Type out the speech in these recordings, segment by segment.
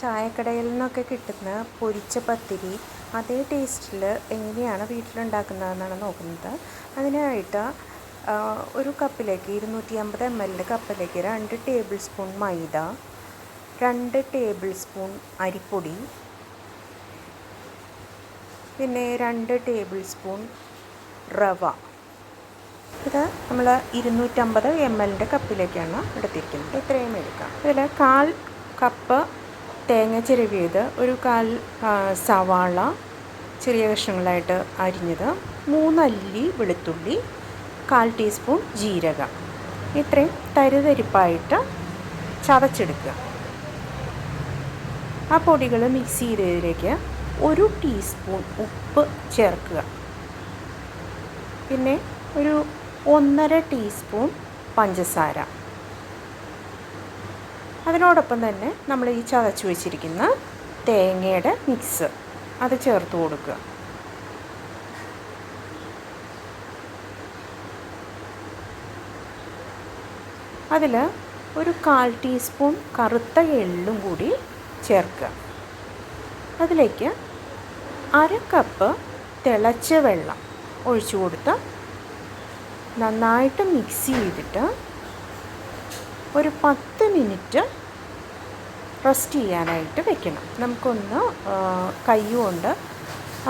ചായക്കടയിൽ നിന്നൊക്കെ കിട്ടുന്ന പൊരിച്ച പത്തിരി അതേ ടേസ്റ്റിൽ എങ്ങനെയാണ് വീട്ടിലുണ്ടാക്കുന്നതെന്നാണ് നോക്കുന്നത്. അതിനായിട്ട് ഒരു കപ്പിലേക്ക് ഇരുന്നൂറ്റി അമ്പത് എം എല്ലിന്റെ കപ്പിലേക്ക് രണ്ട് ടേബിൾ സ്പൂൺ മൈദ രണ്ട് ടേബിൾ സ്പൂൺ അരിപ്പൊടി പിന്നെ രണ്ട് ടേബിൾ സ്പൂൺ റവ. ഇത് നമ്മൾ ഇരുന്നൂറ്റമ്പത് എം എല്ലിന്റെ കപ്പിലേക്കാണ് എടുത്തിരിക്കുന്നത്. ഇത്രയും എടുക്കാം. ഇതിൽ കാൽ കപ്പ് തേങ്ങ ചിരവിയത് ഒരു കാൽ സവാള ചെറിയ കഷ്ണങ്ങളായിട്ട് അരിഞ്ഞത്. മൂന്നല്ലി വെളുത്തുള്ളി കാൽ ടീസ്പൂൺ ജീരകം. ഇത്രയും തരുതരിപ്പായിട്ട് ചതച്ചെടുക്കുക. ആ പൊടികൾ മിക്സ് ചെയ്തതിലേക്ക് ഒരു ടീസ്പൂൺ ഉപ്പ് ചേർക്കുക. പിന്നെ ഒരു ഒന്നര ടീസ്പൂൺ പഞ്ചസാര. അതിനോടൊപ്പം തന്നെ നമ്മൾ ഈ ചതച്ച് വെച്ചിരിക്കുന്ന തേങ്ങയുടെ മിക്സ് അത് ചേർത്ത് കൊടുക്കുക. അതിൽ ഒരു കാൽ ടീസ്പൂൺ കറുത്ത എള്ളും കൂടി ചേർക്കുക. അതിലേക്ക് അര കപ്പ് തിളച്ച വെള്ളം ഒഴിച്ചു കൊടുത്ത് നന്നായിട്ട് മിക്സ് ചെയ്തിട്ട് ഒരു പത്ത് മിനിറ്റ് റെസ്റ്റ് ചെയ്യാനായിട്ട് വെക്കണം. നമുക്കൊന്ന് കൈകൊണ്ട്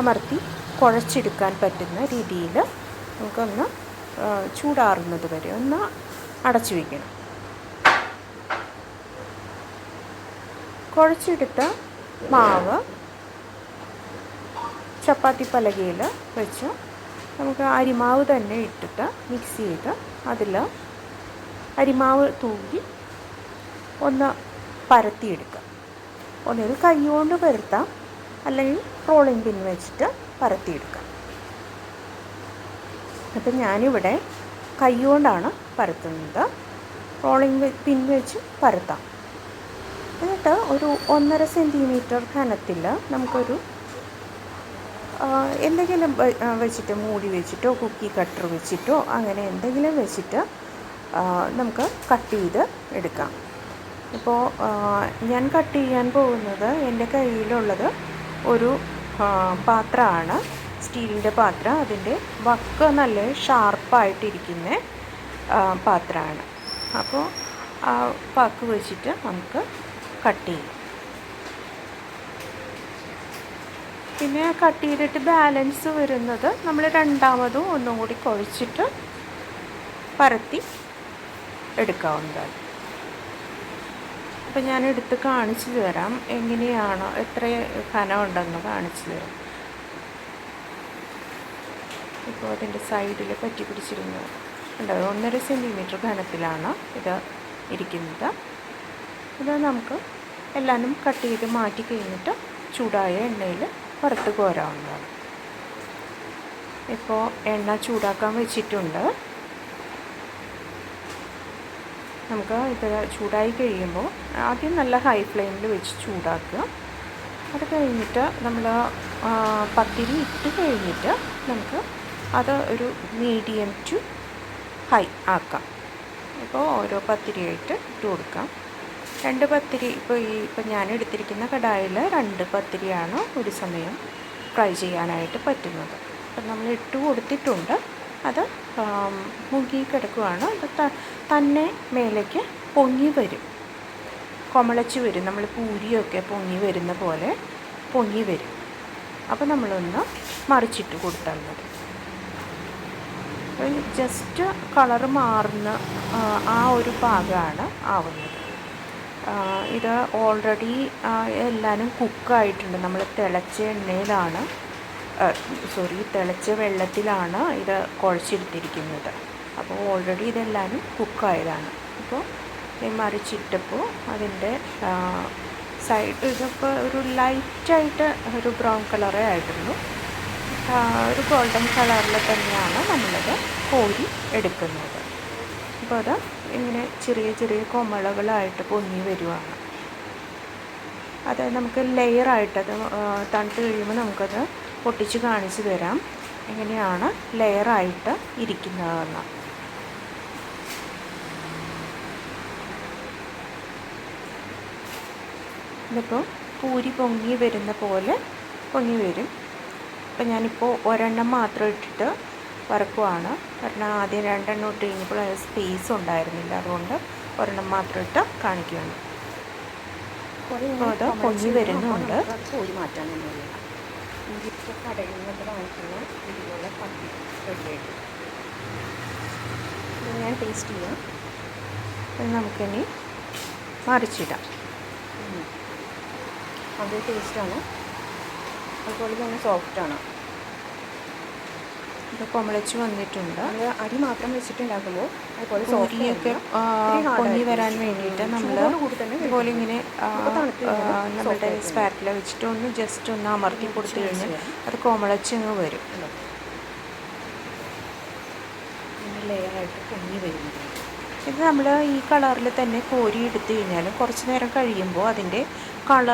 അമർത്തി കുഴച്ചെടുക്കാൻ പറ്റുന്ന രീതിയിൽ നമുക്കൊന്ന് ചൂടാറുന്നത് വരെ ഒന്ന് അടച്ചു വയ്ക്കണം കുഴച്ചെടുത്ത മാവ് ചപ്പാത്തി പലകയിൽ വെച്ച് നമുക്ക് അരിമാവ് തന്നെ ഇട്ടിട്ട് മിക്സ് ചെയ്ത് അതിൽ അരിമാവ് തൂക്കി ഒന്ന് പരത്തിയെടുക്കുക ഒന്നുകിൽ കൈകൊണ്ട് പരത്താം. അല്ലെങ്കിൽ റോളിംഗ് പിൻ വെച്ചിട്ട് പരത്തിയെടുക്കാം. അപ്പം ഞാനിവിടെ കൈകൊണ്ടാണ് പരത്തുന്നത്. റോളിംഗ് പിൻ വെച്ച് പരത്താം. എന്നിട്ട് ഒരു ഒന്നര സെന്റിമീറ്റർ കനത്തിൽ നമുക്കൊരു എന്തെങ്കിലും വെച്ചിട്ട് മൂടി വെച്ചിട്ടോ കുക്കി കട്ടർ വെച്ചിട്ടോ അങ്ങനെ എന്തെങ്കിലും വെച്ചിട്ട് നമുക്ക് കട്ട് ചെയ്ത് എടുക്കാം. ഇപ്പോൾ ഞാൻ കട്ട് ചെയ്യാൻ പോകുന്നത് എന്റെ കയ്യിലുള്ളത് ഒരു പാത്രമാണ്. സ്റ്റീലിന്റെ പാത്രം. അതിന്റെ വക്ക് നല്ല ഷാർപ്പായിട്ടിരിക്കുന്ന പാത്രമാണ്. അപ്പോൾ ആ വക്ക് വെച്ചിട്ട് നമുക്ക് കട്ട് ചെയ്യാം. പിന്നെ കട്ട് ചെയ്തിട്ട് ബാലൻസ് വരുന്നത് നമ്മൾ രണ്ടാമതും ഒന്നും കൂടി കുഴച്ചിട്ട് പരത്തി എടുക്കാവുന്നതാണ്. അപ്പം ഞാൻ എടുത്ത് കാണിച്ചു തരാം. എങ്ങനെയാണോ എത്ര കനമുണ്ടെന്ന് കാണിച്ചു തരാം. ഇപ്പോൾ അതിന്റെ സൈഡിൽ പറ്റി പിടിച്ചിരുന്നു. ഉണ്ടാവും ഒന്നര സെന്റിമീറ്റർ ഘനത്തിലാണ് ഇത് ഇരിക്കുന്നത്. ഇത് നമുക്ക് എല്ലാനും കട്ട് ചെയ്ത് മാറ്റി കഴിഞ്ഞിട്ട് ചൂടായ എണ്ണയിൽ പുറത്ത് കോരാവുന്നതാണ്. ഇപ്പോൾ എണ്ണ ചൂടാക്കാൻ വെച്ചിട്ടുണ്ട്. നമുക്ക് ഇത് ചൂടായി കഴിയുമ്പോൾ ആദ്യം നല്ല ഹൈ ഫ്ലെയിമിൽ വെച്ച് ചൂടാക്കുക. അത് കഴിഞ്ഞിട്ട് നമ്മൾ പത്തിരി ഇട്ട് കഴിഞ്ഞിട്ട് നമുക്ക് അത് ഒരു മീഡിയം ടു ഹൈ ആക്കാം. ഇപ്പോൾ ഓരോ പത്തിരിയായിട്ട് ഇട്ട് കൊടുക്കാം. രണ്ട് പത്തിരി ഇപ്പോൾ ഈ ഇപ്പം ഞാൻ എടുത്തിരിക്കുന്ന കടായിൽ രണ്ട് പത്തിരിയാണ് ഒരു സമയം ഫ്രൈ ചെയ്യാനായിട്ട് പറ്റുന്നത്. അപ്പം നമ്മൾ ഇട്ട് കൊടുത്തിട്ടുണ്ട്. അത് മുങ്ങി കിടക്കുകയാണ് അത് തന്നെ മേലേക്ക് പൊങ്ങി വരും. കൊമളച്ച് വരും. നമ്മൾ പൂരിയൊക്കെ പൊങ്ങി വരുന്ന പോലെ പൊങ്ങി വരും. അപ്പോൾ നമ്മളൊന്ന് മറിച്ചിട്ട് കൊടുത്താൽ മതി ജസ്റ്റ് കളർ മാറുന്ന ആ, ഒരു ഭാഗമാണ് ആവുന്നത്. ഇത് ഓൾറെഡി എല്ലാവരും കുക്കായിട്ടുണ്ട്. നമ്മൾ തിളച്ച എണ്ണയിലാണ് സോറി തിളച്ച വെള്ളത്തിലാണ് ഇത് കുഴച്ചെടുത്തിരിക്കുന്നത്. അപ്പോൾ ഓൾറെഡി ഇതെല്ലാവരും കുക്കായതാണ് അപ്പോൾ മറിച്ചിട്ടപ്പോൾ അതിന്റെ സൈഡ് ഇതിപ്പോൾ ഒരു ലൈറ്റായിട്ട് ഒരു ബ്രൗൺ കളറേ ആയിട്ടുള്ളൂ ഒരു ഗോൾഡൻ കളറിൽ തന്നെയാണ് നമ്മളത് കോരി എടുക്കുന്നത്. അപ്പോൾ അത് ഇങ്ങനെ ചെറിയ ചെറിയ കൊമളകളായിട്ട് പൊങ്ങി വരുവാണ്. അത് നമുക്ക് ലെയറായിട്ടത് തണുത്ത് കഴിയുമ്പോൾ നമുക്കത് പൊട്ടിച്ച് കാണിച്ചു തരാം. എങ്ങനെയാണ് ലെയറായിട്ട് ഇരിക്കുന്നതെന്ന്. ഇതിപ്പോൾ പൂരി പൊങ്ങി വരുന്ന പോലെ പൊങ്ങി വരും. അപ്പം ഞാനിപ്പോൾ ഒരെണ്ണം മാത്രം ഇട്ടിട്ട് വറക്കുവാണ്. കാരണം ആദ്യം രണ്ടെണ്ണം ഇട്ട് കഴിഞ്ഞപ്പോൾ അതിന് സ്പേസ് ഉണ്ടായിരുന്നില്ല. അതുകൊണ്ട് ഒരെണ്ണം മാത്രം ഇട്ട് കാണിക്കുകയാണ്. അപ്പോൾ അത് പൊങ്ങി വരുന്നുണ്ട്. പൂരി മാറ്റാനൊന്നുമില്ല ഇഞ്ചിക്ക് കടയിൽ നിന്നൊക്കെ വാങ്ങിക്കുന്ന ഇതുപോലെ പത്തി റെഡിയായിട്ട് ഇത് ഞാൻ ടേസ്റ്റ് ചെയ്യാം. അത് നമുക്കിനി മറിച്ചിടാം. അത് ടേസ്റ്റാണ് അതുപോലെ തന്നെ സോഫ്റ്റാണ് ഇത് കുമളച്ച് വന്നിട്ടുണ്ട്. അരി മാത്രം വെച്ചിട്ടുണ്ടാക്കുമ്പോൾ അതുപോലെ സോഫിയൊക്കെ പൊങ്ങി വരാൻ വേണ്ടിയിട്ട് നമ്മൾ ഇതുപോലെ ഇങ്ങനെ നമ്മുടെ സ്പാറ്റിൽ സ്പാറ്റില വെച്ചിട്ട് ഒന്ന് ജസ്റ്റ് ഒന്ന് അമർത്തി കൊടുത്തു കഴിഞ്ഞാൽ അത് വരും. ലെയറായിട്ട് പൊങ്ങി വരുന്നത് ഇത് നമ്മൾ ഈ കളറിൽ തന്നെ കോരി എടുത്തു കഴിഞ്ഞാൽ കുറച്ച് നേരം കഴിയുമ്പോൾ അതിന്റെ കളർ